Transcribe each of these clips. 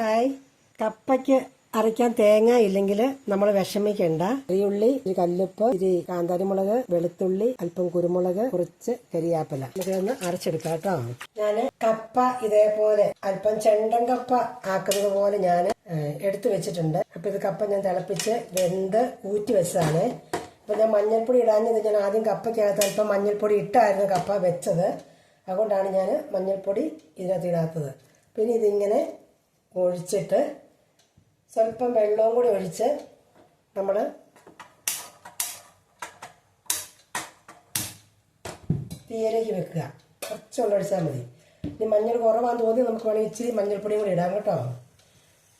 Hi കപ്പയ്ക്ക് അരയ്ക്കാൻ തേങ്ങ ഇല്ലെങ്കിൽ നമ്മൾ വിഷമിക്കണ്ട. ചെറിയുള്ളി ഒരു കല്ലുപ്പ് ഇരി കാന്താരിമുളക് വെളുത്തുള്ളി അല്പം കുരുമുളക് കുറച്ച് കരിയാപ്പില. ഇതൊന്ന് അരച്ചെടുക്കാം കേട്ടോ. ഞാൻ കപ്പ ഇതേപോലെ അല്പം ചെണ്ടൻ കപ്പ ആക്കുന്നത് പോലെ ഞാൻ എടുത്തു വെച്ചിട്ടുണ്ട്. അപ്പൊ ഇത് കപ്പ ഞാൻ തിളപ്പിച്ച് വെന്ത് ഊറ്റി വെച്ചതാണ്. അപ്പൊ ഞാൻ മഞ്ഞൾപ്പൊടി ഇടാഞ്ഞത് ഞാൻ ആദ്യം കപ്പയ്ക്കകത്ത് അല്പം മഞ്ഞൾപ്പൊടി ഇട്ടായിരുന്നു കപ്പ വെച്ചത്. അതുകൊണ്ടാണ് ഞാൻ മഞ്ഞൾപ്പൊടി ഇതിനകത്ത് ഇടാത്തത്. പിന്നെ ഇതിങ്ങനെ ഒഴിച്ചിട്ട് സ്വല്പം വെള്ളവും കൂടി ഒഴിച്ച് നമ്മൾ തീയലേക്ക് വെക്കുക. കുറച്ച് വെള്ളം ഒഴിച്ചാൽ മതി. ഇനി മഞ്ഞൾ കുറവാന്ന് തോന്നി നമുക്ക് വേണമെങ്കിൽ ഇച്ചിരി മഞ്ഞൾപ്പൊടിയും കൂടി ഇടാം കേട്ടോ.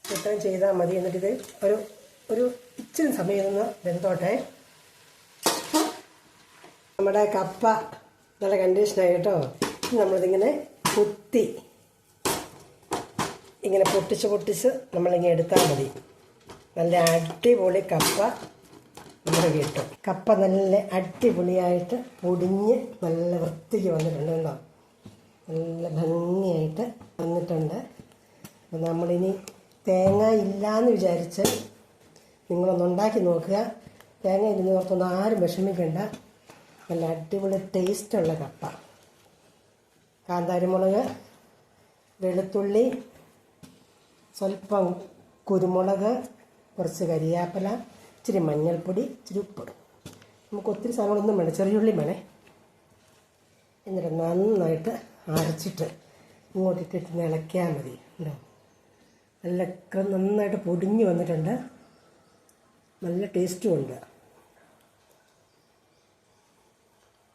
ഇത്രയും ചെയ്താൽ മതി. എന്നിട്ടിത് ഒരു ഒരു ഇച്ചിരി സമയം നിന്ന് വെന്തോട്ടെ. നമ്മുടെ കപ്പ നല്ല കണ്ടീഷനായി കേട്ടോ. നമ്മളിതിങ്ങനെ കുത്തി ഇങ്ങനെ പൊട്ടിച്ച് പൊട്ടിച്ച് നമ്മളിങ്ങനെ എടുത്താൽ മതി. നല്ല അടിപൊളി കപ്പ നമ്മുടെ കിട്ടും കപ്പ നല്ല അടിപൊളിയായിട്ട് പൊടിഞ്ഞ് നല്ല വൃത്തിക്ക് വന്നിട്ടുണ്ട് കേട്ടോ. നല്ല ഭംഗിയായിട്ട് വന്നിട്ടുണ്ട്. അപ്പം നമ്മളിനി തേങ്ങ ഇല്ലയെന്ന് വിചാരിച്ച് നിങ്ങളൊന്ന് ഉണ്ടാക്കി നോക്കുക. തേങ്ങ ഇരുന്ന് ഓർത്തൊന്നും ആരും വിഷമിക്കണ്ട. നല്ല അടിപൊളി ടേസ്റ്റുള്ള കപ്പ. കാന്താരിമുളക് വെളുത്തുള്ളി സ്വല്പം കുരുമുളക് കുറച്ച് കരിയാപ്പില ഇച്ചിരി മഞ്ഞൾപ്പൊടി ഇച്ചിരി ഉപ്പ് നമുക്ക് ഒത്തിരി സാധനങ്ങളൊന്നും വേണം ചെറിയുള്ളി വേണേ. എന്നിട്ട് നന്നായിട്ട് അരച്ചിട്ട് ഇങ്ങോട്ട് ഇളക്കിയാൽ മതി. ഉണ്ടോ നല്ല നന്നായിട്ട് പൊടിഞ്ഞ് വന്നിട്ടുണ്ട്. നല്ല ടേസ്റ്റും ഉണ്ട്.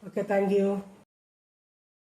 Okay thank you.